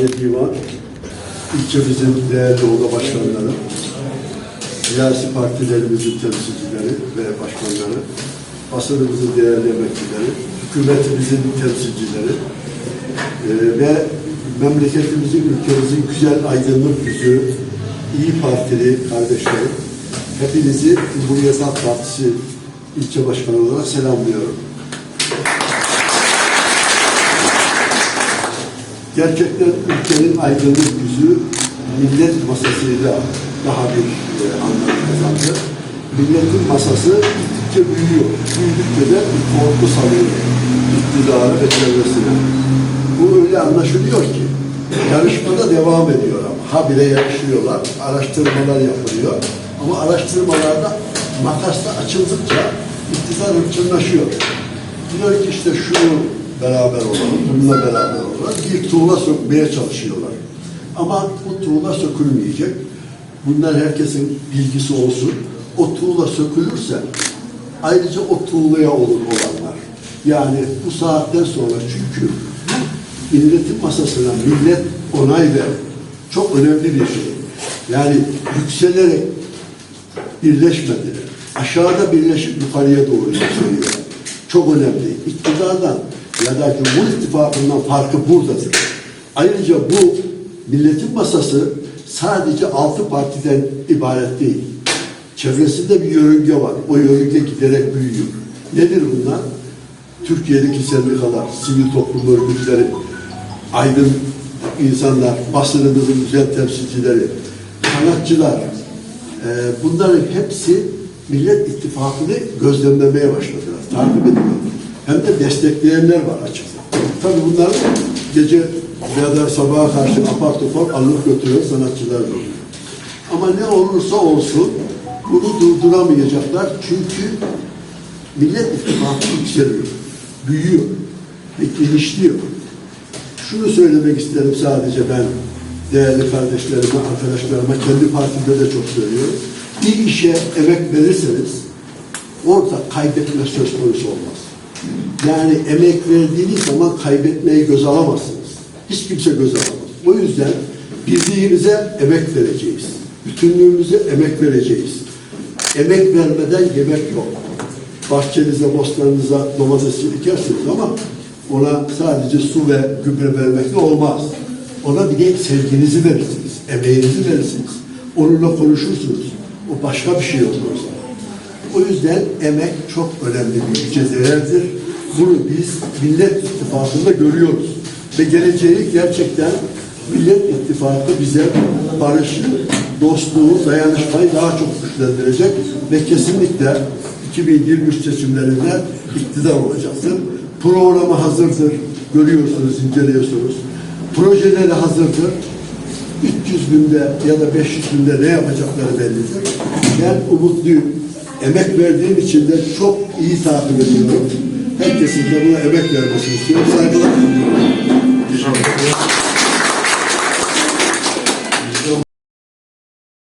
Ali Divan, ilçemizin değerli oda başkanları, siyasi partilerimizin temsilcileri ve başkanları, basınımızın değerli emekçileri, hükümetimizin temsilcileri e, ve memleketimizin, ülkemizin güzel aydınlık yüzü, iyi Partili kardeşlerim, hepinizi Cumhuriyet Halk Partisi ilçe başkanı olarak selamlıyorum. Gerçekten ülkenin aydınlık yüzü millet masasıyla daha bir e, anlam kazandı. Milletin masası gittikçe büyüyor. Büyüdükçe de bir korku salıyor iktidarı ve çevresine. Bu öyle anlaşılıyor ki yarışmada devam ediyor ama. Habire yarışıyorlar, araştırmalar yapılıyor. Ama araştırmalarda makasla açıldıkça iktidar hırçınlaşıyor. Diyor ki işte şunu beraber olalım, bununla beraber olalım. Bir tuğla sökmeye çalışıyorlar. Ama bu tuğla sökülmeyecek. Bunlar herkesin bilgisi olsun. O tuğla sökülürse ayrıca o tuğlaya olur olanlar. Yani bu saatten sonra çünkü milletin masasına millet onay ver. Çok önemli bir şey. Yani yükselerek birleşmediler. Aşağıda birleşip yukarıya doğru yükseliyor. Çok önemli. İktidardan ya da Cumhur İttifakı'ndan farkı buradadır. Ayrıca bu milletin masası sadece altı partiden ibaret değil. Çevresinde bir yörünge var. O yörünge giderek büyüyor. Nedir bunlar? Türkiye'deki sendikalar, sivil toplum örgütleri, aydın insanlar, basınımızın güzel temsilcileri, sanatçılar, e, bunların hepsi Millet İttifakı'nı gözlemlemeye başladılar, takip ediyorlar. Hem de destekleyenler var açıkçası. Tabii bunlar gece ya da sabaha karşı apar topar alıp götürüyor sanatçılar da oluyor. Ama ne olursa olsun bunu durduramayacaklar çünkü Millet İttifakı yükseliyor, büyüyor ve genişliyor. Şunu söylemek isterim sadece ben değerli kardeşlerime, arkadaşlarıma, kendi partimde de çok söylüyorum. Bir işe emek verirseniz orada kaybetme söz konusu olmaz. Yani emek verdiğiniz zaman kaybetmeyi göz alamazsınız. Hiç kimse göz alamaz. O yüzden birliğimize emek vereceğiz. Bütünlüğümüze emek vereceğiz. Emek vermeden yemek yok. Bahçenize, bostanınıza domatesi dikersiniz ama ona sadece su ve gübre vermekle olmaz. Ona bir de sevginizi verirsiniz, emeğinizi verirsiniz. Onunla konuşursunuz. O başka bir şey olur o yüzden emek çok önemli bir değerdir. Bunu biz Millet İttifakı'nda görüyoruz. Ve geleceği gerçekten Millet İttifakı bize barışı, dostluğu, dayanışmayı daha çok güçlendirecek ve kesinlikle 2023 seçimlerinde iktidar olacaktır. Programı hazırdır. Görüyorsunuz, inceliyorsunuz. Projeleri hazırdır. 300 günde ya da 500 günde ne yapacakları bellidir. Ben umutluyum. Emek verdiğim için de çok iyi takip ediyorum. Herkesin de buna emek vermesini istiyorum. Saygılar sunuyorum.